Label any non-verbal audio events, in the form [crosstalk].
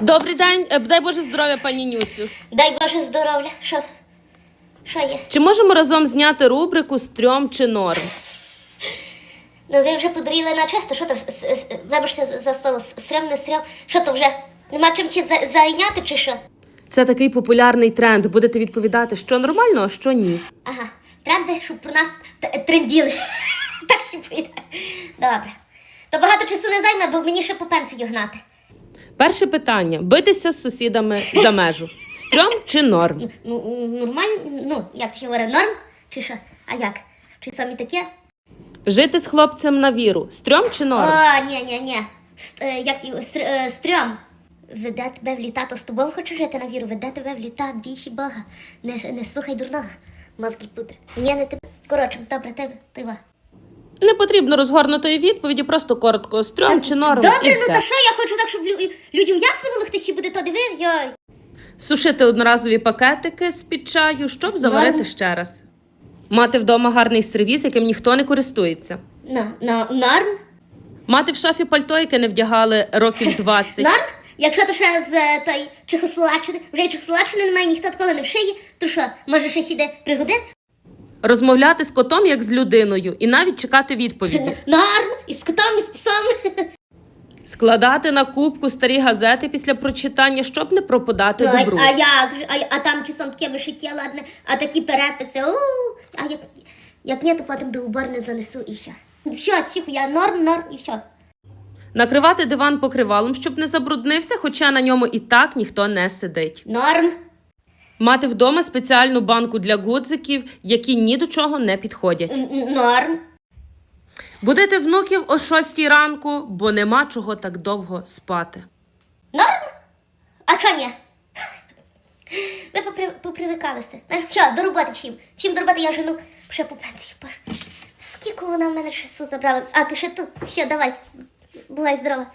Добрий день, Е, дай Боже здоров'я, пані Нюсю. Дай Боже здоров'я. Що? Що є? Чи можемо разом зняти рубрику стрьом чи норм? Ну ви вже подуріли на чисто. Що то, с- с- с- вибачте за- за слово, с- срем, не срем. Що то вже? Нема чим чи за- зайняти чи що? Це такий популярний тренд. Будете відповідати, що нормально, а що ні. Ага. Тренди, щоб про нас т- тренділи. [laughs] так ще прийде. Добре. То багато часу не займе, бо мені ще по пенсію гнати. Перше питання: битися з сусідами за межу. Стрьом чи норм? Ну, нормально, ну, як ти говорить, норм? Чи що? А як? Чи самі таке? Жити з хлопцем на віру. Стрьом чи норм? О, ні, ні, ні. Е, Як його? Стр- е, стрьом. Веде тебе в літа, то з тобою хочу жити на віру. Веде тебе в літа, більше Бога. Не, не слухай дурного. Мозки пудри. Ні, не тебе. Коротше, добре, тебе, ти ва. Не потрібно розгорнутої відповіді, просто коротко. Стрьом чи норм Добре, і ну все. то що, я хочу так, щоб лю- людям ясно було, хто ще буде то дивив. Йой. Сушити одноразові пакетики з-під чаю, щоб заварити Норм. ще раз. Мати вдома гарний сервіс, яким ніхто не користується. Ну, ну, норм. Мати в шафі пальто, яке не вдягали років [laughs] 20. Норм? Якщо то ще з е, той Чехословаччини, вже й Чехословаччини немає, ніхто такого не вшиє, то що, може ще сіде пригодин? Розмовляти з котом як з людиною і навіть чекати відповіді. [laughs] Норм, і з котом, і з псом. [laughs] Складати на кубку старі газети після прочитання, щоб не пропадати Ну, а, добру. а як же? А, а там часом таке вишиття, ладне, а такі переписи. У, а як, як ні, то потім до уборни занесу і все. Все, тихо, я норм, норм і все. Накривати диван покривалом, щоб не забруднився, хоча на ньому і так ніхто не сидить. Норм. Мати вдома спеціальну банку для гудзиків, які ні до чого не підходять. Н- Норм. Будете внуків о 6 ранку, бо нема чого так довго спати. Норм? А чо ні? Ви попри, попривикалися. Що, до роботи всім. Всім до роботи я жену ще по пенсії. Скільки вона в мене часу забрала? А, ти ще тут? ще давай. Бувай здорова.